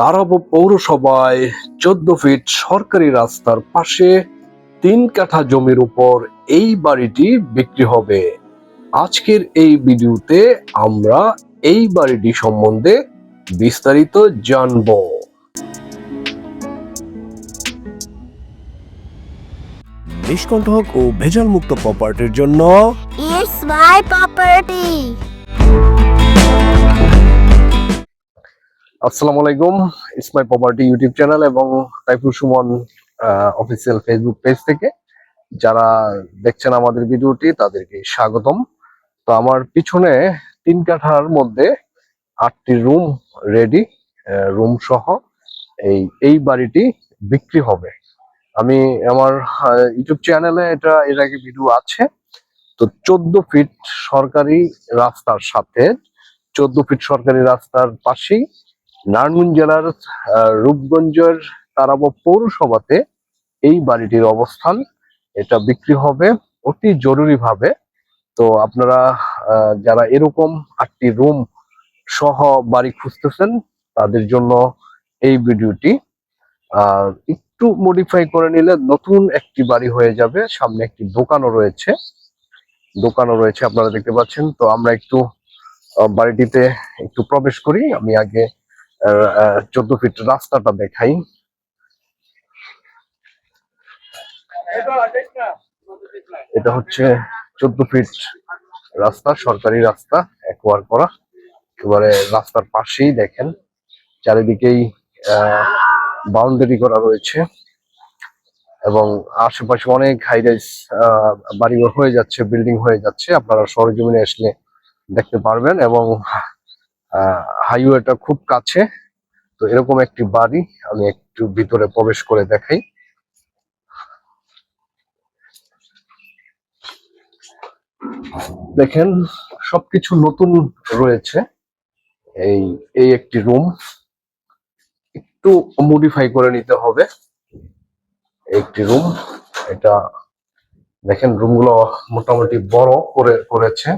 তারাব পৌরসভায় চোদ্দ ফিট সরকারি রাস্তার পাশে তিন কাঠা জমির উপর এই বাড়িটি বিক্রি হবে আজকের এই ভিডিওতে আমরা এই বাড়িটি সম্বন্ধে বিস্তারিত জানব নিষ্কণ্ঠক ও ভেজাল মুক্ত প্রপার্টির জন্য It's my property. আসসালামু আলাইকুম। ইসমাই প্রপার্টি ইউটিউব চ্যানেল এবং Taifur Suman official Facebook page থেকে যারা দেখছেন আমাদের ভিডিওটি, তাদেরকে স্বাগতম। তো আমার পিছনে তিন কাঠার মধ্যে আটটি রুম রেডি রুম সহ এই এই বাড়িটি বিক্রি হবে। আমি আমার ইউটিউব চ্যানেলে এটা, এর আগে ভিডিও আছে। তো চোদ্দ ফিট সরকারি রাস্তার সাথে, চোদ্দ ফিট সরকারি রাস্তার পাশেই নারায়ণগঞ্জ জেলার রূপগঞ্জের তারাব পৌরসভাতে এই বাড়িটির অবস্থান। এটা বিক্রি হবে অতি জরুরি ভাবে তো আপনারা যারা এরকম আটটি রুম সহ বাড়ি খুঁজতেছেন, তাদের জন্য এই ভিডিওটি একটু মডিফাই করে নিলে নতুন একটি বাড়ি হয়ে যাবে। সামনে একটি দোকানও রয়েছে। দোকানও রয়েছে, আপনারা দেখতে পাচ্ছেন। তো আমরা একটু বাড়িটিতে একটু প্রবেশ করি। আমি আগে চোদ্দ ফিট রাস্তাটা দেখাই। এটা হচ্ছে চোদ্দ ফিট রাস্তা, সরকারি রাস্তা একবার করা। এবারে রাস্তার পাশেই দেখেন, চারিদিকেই বাউন্ডারি করা রয়েছে। এবং আশেপাশে অনেক হাইরাইজ বাড়ি হয়ে যাচ্ছে বিল্ডিং হয়ে যাচ্ছে। আপনারা সরজমিনে আসলে দেখতে পারবেন এবং হাইওয়েটা খুব কাছে। তো এরকম একটি বাড়ি আমি একটু ভিতরে প্রবেশ করে দেখাই। দেখেন, সবকিছু নতুন রয়েছে। এই এই একটি রুম একটু মডিফাই করে নিতে হবে একটি রুম এটা, দেখেন রুমগুলো মোটামুটি বড় করে করেছে।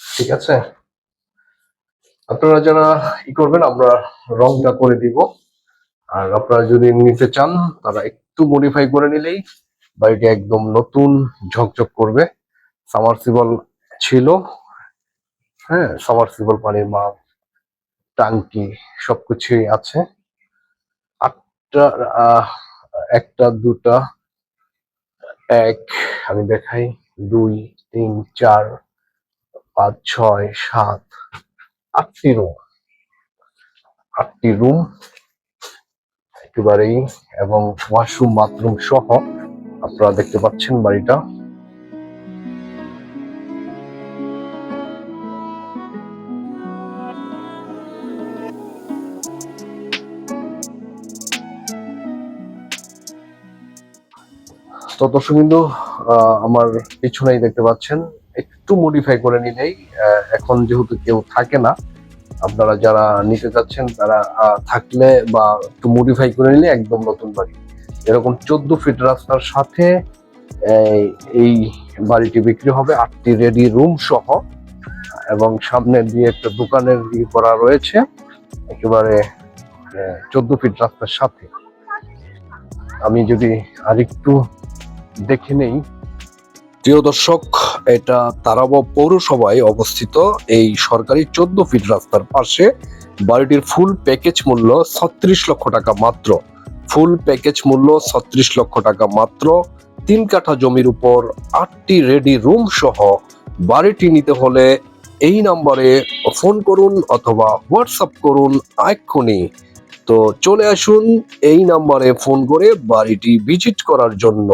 ঠিক আছে? আপনারা যারা ই করবেন, আমরা রংটা করে দিব। আর আপনারা যদি নিতে চান, তারা একটু মডিফাই করে নিলেই বাড়িটি একদম নতুন ঝকঝক করবে। সামারসিবল ছিল হ্যাঁ সামারসিবল পানির মাপ, টাঙ্কি, সবকিছুই আছে। আটটা একটা, দুটা, এক, আমি দেখাই, দুই, তিন, চার, পাঁচ, ছয়, সাত আটটি রুম আটটি রুম একেবারেই এবং ওয়াশরুম বাথরুম সহ আপনারা দেখতে পাচ্ছেন বাড়িটা। তো দর্শক বিন্দু আমার পিছনেই দেখতে পাচ্ছেন একটু মডিফাই করে নিলেই এখন যেহেতু কেউ থাকে না, আপনারা যারা নিতে চাচ্ছেন তারা থাকলে বা একটু মডিফাই করে নিলে একদম নতুন বাড়ি। এরকম চোদ্দ ফিট রাস্তার সাথে, এই বাড়িটি বিক্রি হবে, আটটি রেডি রুম সহ, এবং সামনে দিয়ে একটা দোকানের ই করা রয়েছে, একেবারে চোদ্দ ফিট রাস্তার সাথে। আমি যদি আরেকটু দেখে নেই প্রিয় দর্শক, এটা তারাব পৌরসভায় অবস্থিত। এই সরকারি চোদ্দ ফিট রাস্তার পাশে বাড়িটির ফুল প্যাকেজ মূল্য ছত্রিশ লক্ষ টাকা মাত্র। ফুল প্যাকেজ মূল্য ছত্রিশ লক্ষ টাকা মাত্র। তিন কাঠা জমির উপর আটটি রেডি রুম সহ বাড়িটি নিতে হলে এই নম্বরে ফোন করুন অথবা হোয়াটসঅ্যাপ করুন এক্ষুনি। তো চলে আসুন এই নাম্বারে ফোন করে বাড়িটি ভিজিট করার জন্য।